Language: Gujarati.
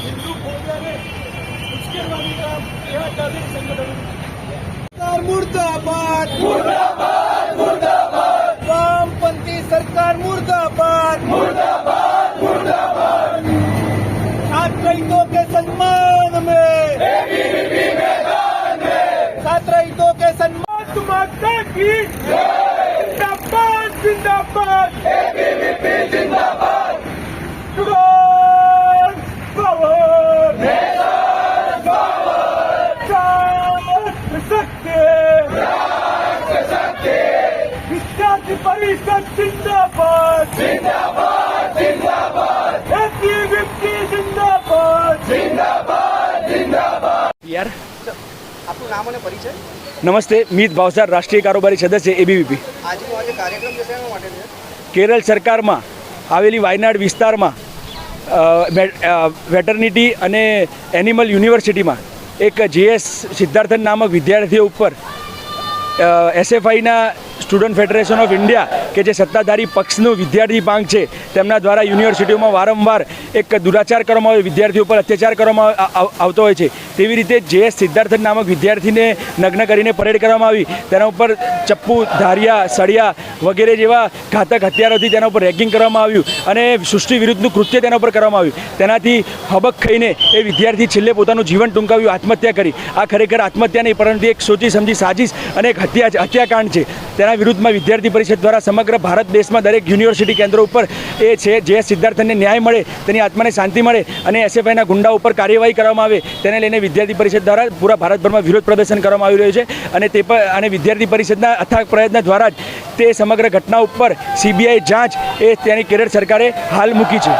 हिंदू फोबिया उसके बनी सरकार मुर्दाबाद। मुर्दाबाद मुर्दाबाद। वामपंथी सरकार मुर्दाबाद। मुर्दाबाद मुर्दाबाद। छात्रहितों के सम्मान में। छात्र छात्रहितों के सम्मान। माता की। जिंदाबाद जिंदाबाद। હકીકત જિંદાબાદ. જિંદાબાદ જિંદાબાદ. હેપી વિપી જિંદાબાદ. જિંદાબાદ જિંદાબાદ. નમસ્તે મીત ભાવસાર રાષ્ટ્રીય કારોબારી સદસ્ય એબીવીપી. છે માટે કેરળ સરકારમાં આવેલી વાયનાડ વિસ્તારમાં વેટરનિટી અને એનિમલ યુનિવર્સિટીમાં એક જીએસ સિદ્ધાર્થન નામક વિદ્યાર્થીઓ ઉપર એસએફઆઈના સ્ટુડન્ટ ફેડરેશન ઓફ ઇન્ડિયા, કે જે સત્તાધારી પક્ષનું વિદ્યાર્થી પાંખ છે, તેમના દ્વારા યુનિવર્સિટીઓમાં વારંવાર એક દુરાચાર કરવામાં આવે, વિદ્યાર્થીઓ પર અત્યાચાર કરવામાં આવતો હોય છે. તેવી રીતે જે સિદ્ધાર્થન નામક વિદ્યાર્થીને નગ્ન કરીને પરેડ કરવામાં આવી, તેના ઉપર ચપ્પુ, ધારિયા, સળિયા વગેરે જેવા ઘાતક હથિયારોથી તેના ઉપર રેગિંગ કરવામાં આવ્યું અને સૃષ્ટિ વિરુદ્ધનું કૃત્ય તેના ઉપર કરવામાં આવ્યું. તેનાથી હબક ખાઈને એ વિદ્યાર્થી છેલ્લે પોતાનું જીવન ટૂંકાવ્યું, આત્મહત્યા કરી. આ ખરેખર આત્મહત્યા નહીં, પરંતુ એક સોચી સમજી સાજીશ અને એક હત્યા, હત્યાકાંડ છે. તેના વિરુદ્ધમાં વિદ્યાર્થી પરિષદ દ્વારા સમગ્ર ભારત દેશમાં દરેક યુનિવર્સિટી કેન્દ્રો ઉપર એ છે જે સિદ્ધાર્થને ન્યાય મળે, તેની આત્માને શાંતિ મળે અને એસએફઆઈના ગુંડા ઉપર કાર્યવાહી કરવામાં આવે, તેને લઈને વિદ્યાર્થી પરિષદ દ્વારા પૂરા ભારતભરમાં વિરોધ પ્રદર્શન કરવામાં આવી રહ્યું છે અને તે પર અને વિદ્યાર્થી પરિષદના અથાગ પ્રયત્ન દ્વારા જ તે સમગ્ર ઘટના ઉપર સીબીઆઈ જાંચ એ તેની કેરળ સરકારે હાલ મૂકી છે.